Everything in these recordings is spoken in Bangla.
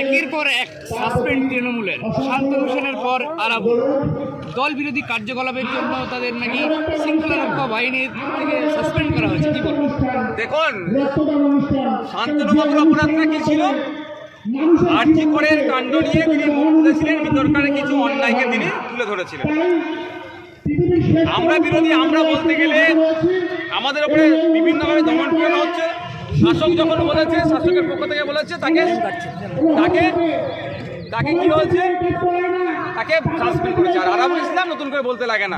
একের পর এক সাসপেন্ড তৃণমূলের। শান্তনু সেনের পর আরাবুল দল বিরোধী কার্যকলাপের জন্য তাদের নাকি শৃঙ্খলা রক্ষা বাহিনীর থেকে সাসপেন্ড করা হয়েছে। কি বলব? দেখুন শান্তনুবাবুর অপরাধটা কি ছিল? আর্জি করের কাণ্ড নিয়ে তিনি মুখ খুলেছিলেন বিতর্কারে কিছু অন্যায়কে তিনি তুলে ধরেছিলেন। আমরা বিরোধী আমরা বলতে গেলে আমাদের উপরে বিভিন্নভাবে দমন পীড়ন হচ্ছে। শাসক যখন বলেছে, শাসকের পক্ষ থেকে বলেছে, তাকে তাকে তাকে কি হয়েছে? তাকে সাসপেন্ড করেছে। আর আরাবুল ইসলাম নতুন করে বলতে লাগে না।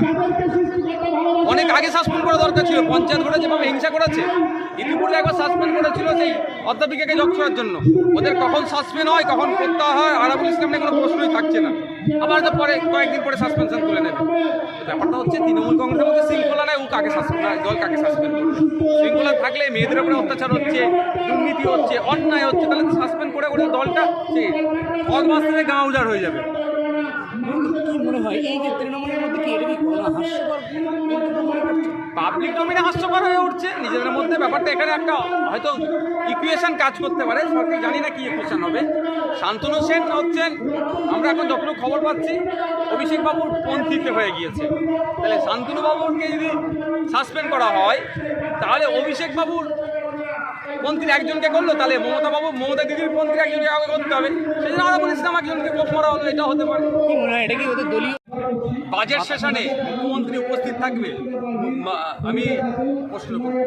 অনেক আগে সাসপেন্ড করা দরকার ছিল। পঞ্চায়েত ভোটে যেভাবে হিংসা করেছে। ইতিপূর্বে একবার সাসপেন্ড করেছিল সেই অধ্যাপিকাকে জগ করার জন্য। ওদের কখন সাসপেন্ড হয়, কখন প্রত্যাহার হয় আরাবুল ইসলাম নিয়ে কোনো প্রশ্নই থাকছে না। আবার তো পরে কয়েকদিন পরে সাসপেনশন তুলে নেবে। ব্যাপারটা হচ্ছে তৃণমূল কংগ্রেসের মধ্যে শৃঙ্খলা নেই, ও কাকে সাসপেন্ড দল কাকে সাসপেন্ড করবে? শৃঙ্খলা থাকলে মেয়েদের উপরে অত্যাচার হচ্ছে, দুর্নীতি হচ্ছে, অন্যায় হচ্ছে, তাহলে সাসপেন্ড করে করে দলটা সে পদ মাস থেকে গাঁ উজাড় হয়ে যাবে। মনে হয় এই যে তৃণমূলের মধ্যে কি কোনো হাস্যকর মন্তব্য মনে করছে? পাবলিক ডোমিনে হাস্যকর হয়ে উঠছে। নিজেদের মধ্যে ব্যাপারটা এখানে একটা হয়তো ইকুয়েশন কাজ করতে পারে। সরকার জানি না কি ইকুয়েশন হবে। শান্তনু সেন হচ্ছেন, আমরা এখন যতটুকু খবর পাচ্ছি, অভিষেক বাবুর পন্থীতে হয়ে গিয়েছে। তাহলে শান্তনু বাবুকে যদি সাসপেন্ড করা হয়, তাহলে অভিষেক বাবুর পন্থীর একজনকে করল, তাহলে মমতা বাবু, মমতা দিদির পন্থীর একজনকে আগে করতে হবে। সেই জন্য আরাবুল ইসলাম একজনকে কোপ মারা হলো, এটা হতে পারে। দলীয় বাজেট সেশনে মুখ্যমন্ত্রী উপস্থিত থাকবে? আমি প্রশ্ন করব।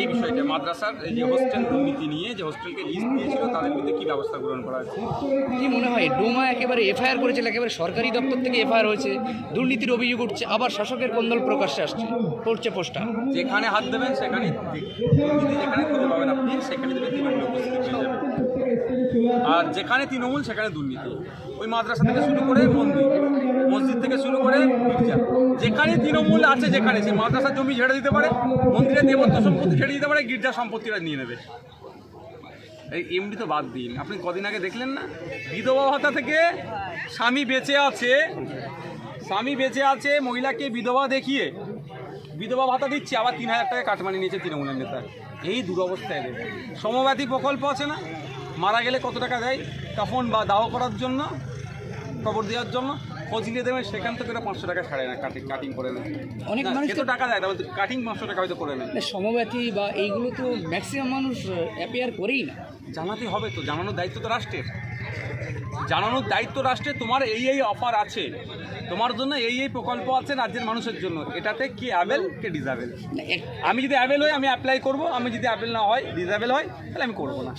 এই বিষয়টা মাদ্রাসার এই যে হোস্টেল দুর্নীতি নিয়ে যে হোস্টেলকে লিস্ট দিয়েছিল তাদের বিরুদ্ধে কী ব্যবস্থা গ্রহণ করা হয়েছে? কি মনে হয় ডোমা একেবারে এফআইআর করেছিল একেবারে সরকারি দপ্তর থেকে এফআইআর হয়েছে দুর্নীতির অভিযোগ উঠছে আবার শাসকের কোন্দল প্রকাশ্যে আসছে পড়ছে পোস্টার। যেখানে হাত দেবেন সেখানে যেখানে খুঁজে পাবেন আপনি সেখানে দেবেন তৃণমূল উপস্থিত হয়ে যাবে। আর যেখানে তৃণমূল সেখানে দুর্নীতি। ওই মাদ্রাসা থেকে শুরু করে মন্দির। মসজিদ থেকে শুরু করে যেখানে তৃণমূল আছে যেখানে, সে মাদ্রাসার জমি ছেড়ে দিতে পারে, মন্দিরের দেবত্ব সম্পত্তি ছেড়ে দিতে পারে, গির্জা সম্পত্তিটা নিয়ে নেবে। এই এমডি তো বাদ দিন। আপনি কদিন আগে দেখলেন না? বিধবা ভাতা থেকে স্বামী বেঁচে আছে, স্বামী বেঁচে আছে, মহিলাকে বিধবা দেখিয়ে বিধবা ভাতা দিচ্ছে, আবার তিন হাজার টাকা কাটমানি নিয়েছে তৃণমূলের নেতা। এই দুরবস্থায় দেবে সমব্যাথী প্রকল্প আছে না? মারা গেলে কত টাকা দেয়? কাফন বা দাহ করার জন্য, কবর দেওয়ার জন্য? খোঁজ নিয়ে দেবেন সেখান থেকে পাঁচশো টাকা ছাড়ে না কাটিং কাটিং করে নেয় অনেক মানুষ তো টাকা দেয় তাহলে কাটিং পাঁচশো টাকা হয়তো করে নেয়। সমব্যথী বা এইগুলো তো ম্যাক্সিমাম মানুষ অ্যাপিয়ার করেই না। জানাতে হবে তো জানানোর দায়িত্ব তো রাষ্ট্রের। জানানোর দায়িত্ব রাষ্ট্রের তোমার এই এই অফার আছে। তোমার জন্য এই এই প্রকল্প আছে রাজ্যের মানুষের জন্য। এটাতে কি অ্যাভেল কে ডিজাবেল আমি যদি অ্যাভেল হই আমি অ্যাপ্লাই করব আমি যদি অ্যাভেল না হয় ডিজাবেল হয় তাহলে আমি করব না।